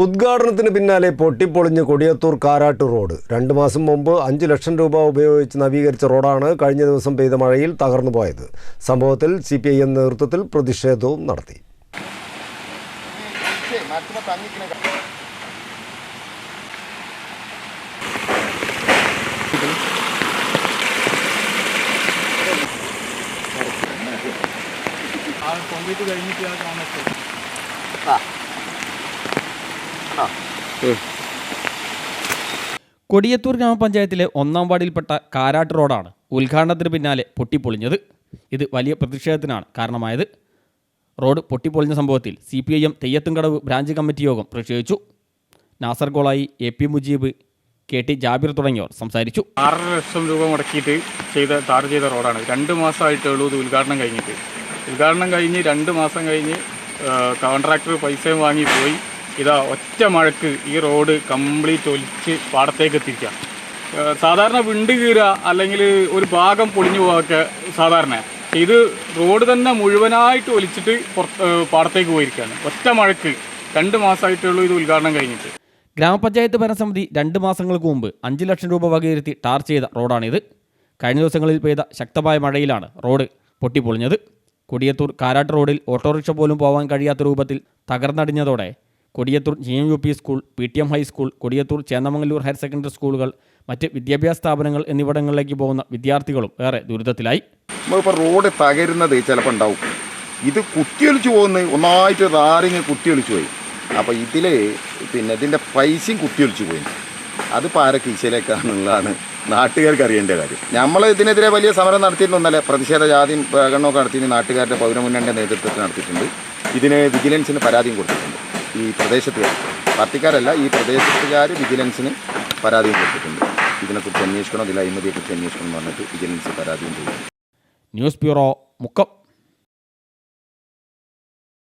ഉദ്ഘാടനത്തിന് പിന്നാലെ പൊട്ടിപ്പൊളിഞ്ഞ് കൊടിയത്തൂർ കാരാട്ട് റോഡ്. രണ്ട് മാസം മുമ്പ് അഞ്ച് ലക്ഷം രൂപ ഉപയോഗിച്ച് നവീകരിച്ച റോഡാണ് കഴിഞ്ഞ ദിവസം പെയ്ത മഴയിൽ തകർന്നു പോയത്. സംഭവത്തിൽ സി പി ഐ എം നേതൃത്വത്തിൽ പ്രതിഷേധവും നടത്തി. ആ കോൺക്രീറ്റ് കഴിഞ്ഞിട്ട് ആ കാണട്ടെ കൊടിയത്തൂർ ഗ്രാമപഞ്ചായത്തിലെ ഒന്നാം വാർഡിൽപ്പെട്ട കാരാട്ട് റോഡാണ് ഉദ്ഘാടനത്തിന് പിന്നാലെ പൊട്ടിപ്പൊളിഞ്ഞത്. ഇത് വലിയ പ്രതിഷേധത്തിനാണ് കാരണമായത്. റോഡ് പൊട്ടിപ്പൊളിഞ്ഞ സംഭവത്തിൽ C P I M Theyyathumkadavu branch committee യോഗം പ്രതിഷേധിച്ചു. Nasar Golayi A P Mujeeb K T Jabir തുടങ്ങിയവർ സംസാരിച്ചു. ആറര ലക്ഷം രൂപ മുടക്കിയിട്ട് ചെയ്ത ടാർ ചെയ്ത റോഡാണ്. രണ്ട് മാസമായിട്ട് ഉള്ളൂ ഇത് ഉദ്ഘാടനം കഴിഞ്ഞിട്ട്. ഉദ്ഘാടനം കഴിഞ്ഞ് രണ്ട് മാസം കഴിഞ്ഞ് കോൺട്രാക്ടർ പൈസയും വാങ്ങി പോയി. ഇതാ ഒറ്റ മഴക്ക് ഈ റോഡ് കംപ്ലീറ്റ് ഒലിച്ച് പാടത്തേക്ക് എത്തിക്കുക. സാധാരണ വിണ്ട് കീറുക അല്ലെങ്കിൽ ഒരു ഭാഗം പൊളിഞ്ഞു പോകാനൊക്കെ സാധാരണ. ഇത് റോഡ് തന്നെ മുഴുവനായിട്ട് ഒലിച്ചിട്ട് പാടത്തേക്ക് പോയിരിക്കുകയാണ്. ഒറ്റ മഴക്ക് രണ്ട് മാസമായിട്ടുള്ളൂ ഇത് ഉദ്ഘാടനം കഴിഞ്ഞിട്ട്. ഗ്രാമപഞ്ചായത്ത് ഭരണസമിതി രണ്ട് മാസങ്ങൾക്ക് മുമ്പ് അഞ്ച് ലക്ഷം രൂപ വകയിരുത്തി ടാർ ചെയ്ത റോഡാണിത്. കഴിഞ്ഞ ദിവസങ്ങളിൽ പെയ്ത ശക്തമായ മഴയിലാണ് റോഡ് പൊട്ടിപ്പൊളിഞ്ഞത്. കൊടിയത്തൂർ കാരാട്ട് റോഡിൽ ഓട്ടോറിക്ഷ പോലും പോകാൻ കഴിയാത്ത രൂപത്തിൽ തകർന്നടിഞ്ഞതോടെ Kodiyathur G M U P school P T M high school Kodiyathur Chennamangalur higher secondary സ്കൂളുകൾ മറ്റ് വിദ്യാഭ്യാസ സ്ഥാപനങ്ങൾ എന്നിവിടങ്ങളിലേക്ക് പോകുന്ന വിദ്യാർത്ഥികളും ഏറെ ദുരിതത്തിലായി. നമ്മളിപ്പോൾ റോഡ് തകരുന്നത് ചിലപ്പോൾ ഉണ്ടാവും. ഇത് കുത്തിയൊലിച്ച് പോകുന്നത് ഒന്നായിട്ട് റാറിങ് കുത്തിയൊലിച്ചു പോയി. അപ്പോൾ ഇതിൽ പിന്നെ ഇതിന്റെ പൈസയും കുത്തിയൊലിച്ചു പോയി. അതിപ്പോൾ ആരെ കീശയിലേക്കാണെന്നുള്ളതാണ് നാട്ടുകാർക്ക് അറിയേണ്ട കാര്യം. നമ്മൾ ഇതിനെതിരെ വലിയ സമരം നടത്തിയിരുന്നു. ഇന്നലെ പ്രതിഷേധ ജാതി പ്രകടനമൊക്കെ നടത്തി നാട്ടുകാരുടെ പൗരമുന്നണിന്റെ നേതൃത്വത്തിൽ നടത്തിയിട്ടുണ്ട്. ഇതിന് വിജിലൻസിന് പരാതിയും കൊടുത്തിട്ടുണ്ട്. ഈ പ്രദേശത്തുകാർ പാർട്ടിക്കാരല്ല ഈ പ്രദേശത്തുകാർ വിജിലൻസിന് പരാതിയും കൊടുത്തിട്ടുണ്ട്. ഇതിനെക്കുറിച്ച് അന്വേഷിക്കണം ഇതിൽ അഴിമതിയെക്കുറിച്ച് അന്വേഷിക്കണം എന്ന് പറഞ്ഞിട്ട് വിജിലൻസ് പരാതിയും ചെയ്തു ന്യൂസ് ബ്യൂറോ മുക്കം.